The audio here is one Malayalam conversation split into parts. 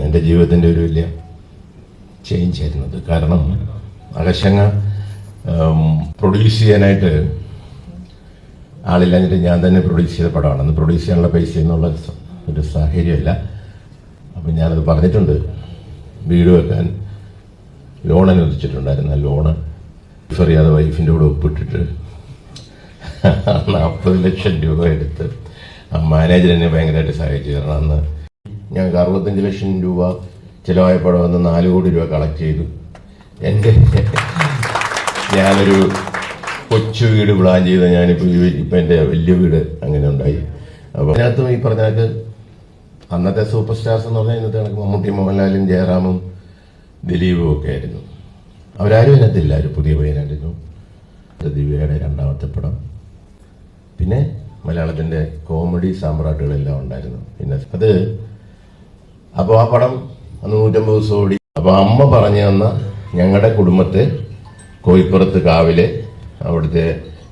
എന്റെ ജീവിതത്തിന്റെ ഒരു വലിയ ചേഞ്ച് ആയിരുന്നു. അത് കാരണം അകശങ്ങ പ്രൊഡ്യൂസ് ചെയ്യാനായിട്ട് ആളില്ലാഞ്ഞിട്ട് ഞാൻ തന്നെ പ്രൊഡ്യൂസ് ചെയ്ത പടമാണ്. അന്ന് പ്രൊഡ്യൂസ് ചെയ്യാനുള്ള പൈസ എന്നുള്ള ഒരു സാഹചര്യമല്ല. അപ്പം ഞാനത് പറഞ്ഞിട്ടുണ്ട്. വീട് വെക്കാൻ ലോൺ അനുവദിച്ചിട്ടുണ്ടായിരുന്നു. ലോണ് അറിയാതെ വൈഫിന്റെ കൂടെ ഒപ്പിട്ടിട്ട് നാൽപ്പത് ലക്ഷം രൂപ എടുത്ത് ആ മാനേജർ എന്നെ ഭയങ്കരമായിട്ട് സഹായിച്ചു. കാരണം അന്ന് ഞങ്ങൾക്ക് അറുപത്തഞ്ച് ലക്ഷം രൂപ ചിലവായപ്പോഴോ വന്ന് നാല് കോടി രൂപ കളക്ട് ചെയ്തു. എന്റെ ഞാനൊരു കൊച്ചു വീട് പ്ലാൻ ചെയ്ത ഞാനിപ്പോൾ ഇപ്പം എന്റെ വലിയ വീട് അങ്ങനെ ഉണ്ടായി. അപ്പോൾ അതിനകത്തും ഈ പറഞ്ഞ കണക്ക് അന്നത്തെ സൂപ്പർ സ്റ്റാർസ് എന്ന് പറഞ്ഞാൽ ഇന്നത്തെ കണക്ക് മമ്മൂട്ടി മോഹൻലാലും ജയറാമും ദിലീപും ഒക്കെ ആയിരുന്നു. അവരാരും ഇതിനകത്തില്ല. ഒരു പുതിയ പയ്യനായിരുന്നു. ദിവ്യയുടെ രണ്ടാമത്തെ പടം. പിന്നെ മലയാളത്തിന്റെ കോമഡി സാമ്രാട്ടുകളെല്ലാം ഉണ്ടായിരുന്നു. പിന്നെ അത് അപ്പോൾ ആ പടം നൂറ്റമ്പത് ദിവസം ഓടി. അപ്പോൾ അമ്മ പറഞ്ഞു തന്ന ഞങ്ങളുടെ കുടുംബത്തെ കോയിപ്പുറത്ത് കാവിലെ അവിടുത്തെ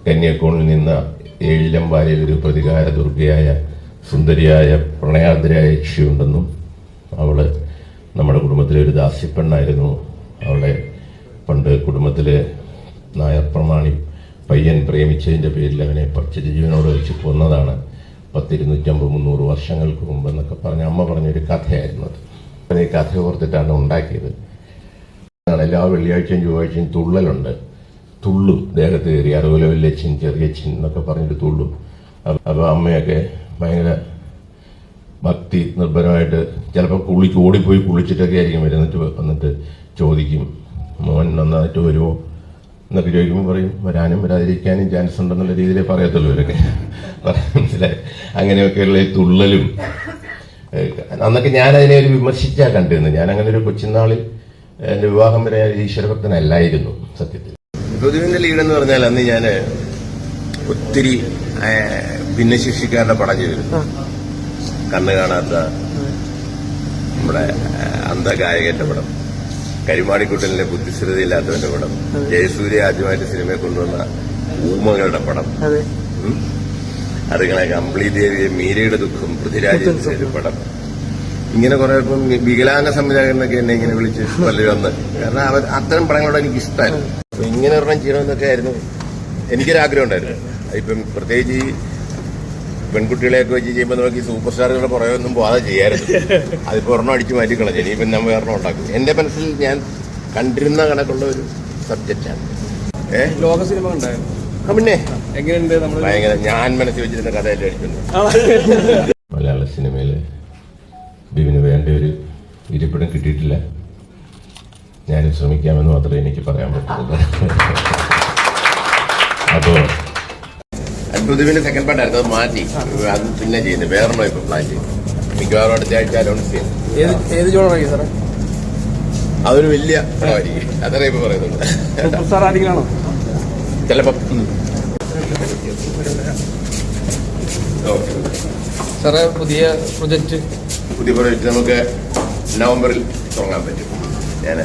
കന്യാക്കോണിൽ നിന്ന ഏഴിലമ്പായ ഒരു പ്രതികാര ദുർഗയായ സുന്ദരിയായ പ്രണയാർദ്രയായ യക്ഷിയുണ്ടെന്നും അവൾ നമ്മുടെ കുടുംബത്തിലെ ഒരു ദാസ്യപ്പെണ്ണായിരുന്നു അവളെ പണ്ട് കുടുംബത്തിലെ നായർ പ്രമാണി പയ്യൻ പ്രേമിച്ചതിന്റെ പേരിൽ അവനെ പറിച്ച് ജീവനോട് വെച്ച് കൊന്നതാണ്. പത്തിരുന്നൂറ്റമ്പത് മുന്നൂറ് വർഷങ്ങൾക്ക് മുമ്പ് എന്നൊക്കെ പറഞ്ഞ അമ്മ പറഞ്ഞൊരു കഥയായിരുന്നു അത്. ഈ കഥ ഓർത്തിട്ടാണ് ഉണ്ടാക്കിയത്. എല്ലാ വെള്ളിയാഴ്ചയും ചൊവ്വാഴ്ചയും തുള്ളലുണ്ട്. തുള്ളും. ദേഹത്ത് കയറി അതുപോലെ വലിയച്ഛൻ ചെറിയച്ഛൻ എന്നൊക്കെ പറഞ്ഞിട്ട് തുള്ളും. അപ്പോൾ അമ്മയൊക്കെ ഭയങ്കര ഭക്തി നിർഭരമായിട്ട് ചിലപ്പോൾ കുളിച്ച് ഓടിപ്പോയി കുളിച്ചിട്ടൊക്കെ ആയിരിക്കും വരുന്നിട്ട് വന്നിട്ട് ചോദിക്കും മോൻ നന്നായിട്ട് വരുമോ എന്നൊക്കെ ചോദിക്കുമ്പോൾ പറയും വരാനും വരാതിരിക്കാനും ചാൻസ് ഉണ്ടെന്നുള്ള രീതിയിലേ പറയത്തുള്ളൂ ഇവരൊക്കെ. മനസ്സിലായി. അങ്ങനെയൊക്കെയുള്ള ഈ തുള്ളലും അന്നൊക്കെ ഞാൻ അതിനെ ഒരു വിമർശിച്ചാൽ കണ്ടിരുന്നത്. ഞാൻ അങ്ങനെ ഒരു കൊച്ചുനാളിൽ എന്റെ വിവാഹം വരെ ഈശ്വരഭക്തനല്ലായിരുന്നു സത്യത്തിൽ. ഗുരുവിന്റെ ലീഡ് എന്ന് പറഞ്ഞാൽ അന്ന് ഞാൻ ഒത്തിരി ഭിന്നശേഷിക്കാരുടെ പടം ചെയ്തിരുന്നു. കണ്ണ് കാണാത്ത നമ്മുടെ അന്ധഗായകന്റെ പടം. കരിമാടിക്കുട്ടലിന്റെ ബുദ്ധിസ്ഥിരതയില്ലാത്തവന്റെ പടം. ജയസൂര്യ ആദ്യമായിട്ട് സിനിമയെ കൊണ്ടുവന്ന ഊമകളുടെ പടം. അതുങ്ങളെ കംപ്ലീറ്റ് ദേവിയെ മീരയുടെ ദുഃഖം പൃഥ്വിരാജിന്റെ ഒരു പടം. ഇങ്ങനെ കുറെ ഇപ്പം വികലാംഗ സംവിധായകനൊക്കെ എന്നെ ഇങ്ങനെ വിളിച്ച് പലരും വന്ന്. കാരണം അവർ അത്തരം പടങ്ങളോട് എനിക്ക് ഇഷ്ടമായിരുന്നു അപ്പൊ ഇങ്ങനെ ഒരെണ്ണം ചെയ്യണമെന്നൊക്കെ ആയിരുന്നു. എനിക്കൊരാഗ്രഹം ഉണ്ടായിരുന്നു. ഇപ്പം പ്രത്യേകിച്ച് ഈ പെൺകുട്ടികളെയൊക്കെ വെച്ച് ചെയ്യുമ്പോൾ നമുക്ക് ഈ സൂപ്പർ സ്റ്റാറുകളുടെ പുറകെ ഒന്നും പോകാതെ ചെയ്യാറില്ല അതിപ്പോൾ ഒരെണ്ണം അടിച്ച് മാറ്റി കളഞ്ഞു. ഇനിയിപ്പം നമ്മൾ വേറെ ഉണ്ടാക്കും. എന്റെ മനസ്സിൽ ഞാൻ കണ്ടിരുന്ന കണക്കുള്ള ഒരു സബ്ജക്റ്റാണ് ഏ? ലോക സിനിമ ഉണ്ടായിരുന്നു പിന്നെ? എങ്ങനെയുണ്ട് ഭയങ്കര ഞാൻ മനസ്സിൽ വെച്ചിരുന്ന കഥയല്ലേ അടിക്കുന്നത് മലയാള സിനിമയിൽ ബിബിന് വേണ്ട ഒരു ഇരിപ്പിടം കിട്ടിയിട്ടില്ല. ഞാനും ശ്രമിക്കാമെന്ന് മാത്രമേ എനിക്ക് പറയാൻ പറ്റുള്ളൂ അപ്പോ അത്ഭുതവിന്റെ സെക്കൻഡ് പാർട്ടായിരുന്നു അത് മാറ്റി. അത് പിന്നെ ചെയ്യുന്നത് വേറെണ്ണോ ഇപ്പൊ പ്ലാൻ ചെയ്യും മിക്കവാറും അടുത്ത ആഴ്ച അനൗൺസ് ചെയ്യും. ഏത് ജോണറായി ജോണായി സാറേ? അതൊരു വലിയ പടമായിരിക്കും. അതറിയ ഇപ്പൊ ആണോ ചിലപ്പോ. ഓക്കെ സാറേ പുതിയ പ്രൊജക്ട് പുതിയ പ്രൊജക്ട് നമുക്ക് നവംബറിൽ തുടങ്ങാൻ പറ്റും. ഞാൻ